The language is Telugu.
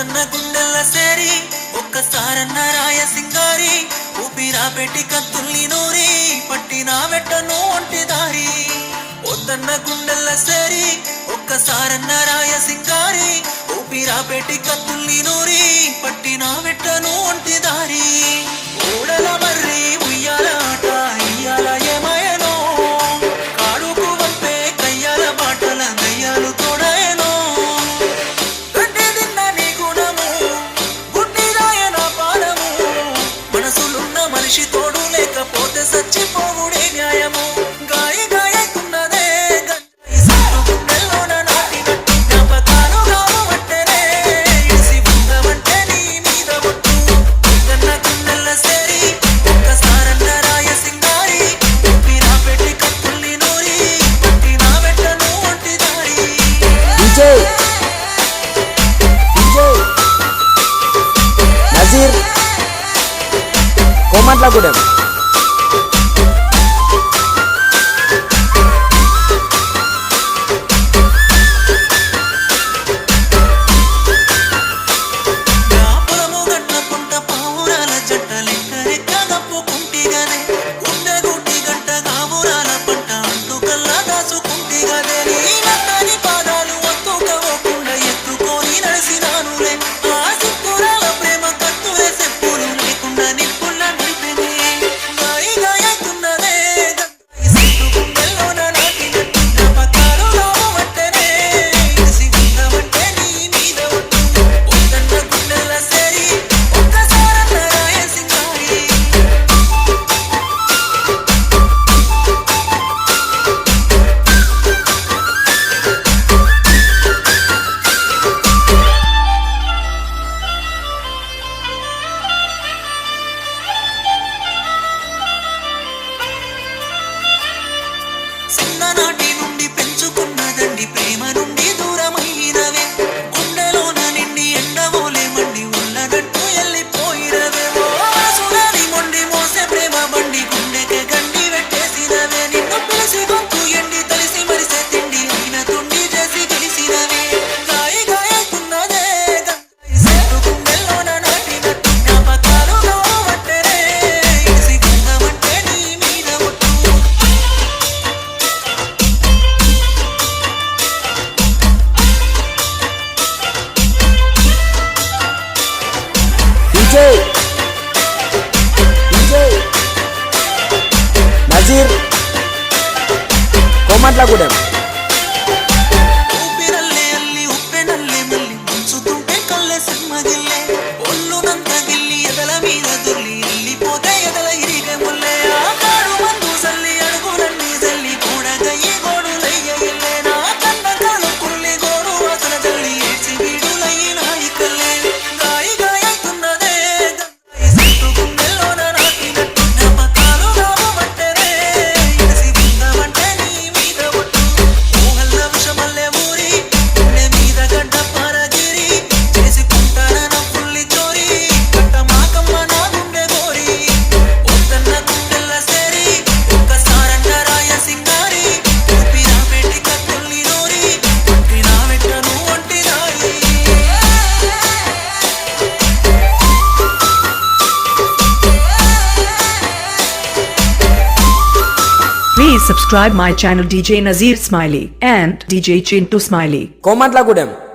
కన్న గుండెల సేరి ఒక్కసారన్న రాయ సింగారి ఊపిరా పెట్టి కత్తుల్ని నూరి పట్టిన వెట్టను ఒంటి దారి. వద్దన్న గుండెల సేరి ఒక్కసారన్న రాయ సింగారి ఊపిరా పెట్టి కత్తుల్ని నూరి పట్టిన వెట్టను ఒంటి దారి. સમાજ લાગુ ડેમ could लागू द्यावा Please subscribe my channel DJ Nazir Smiley and DJ Chintu Smiley. Comment la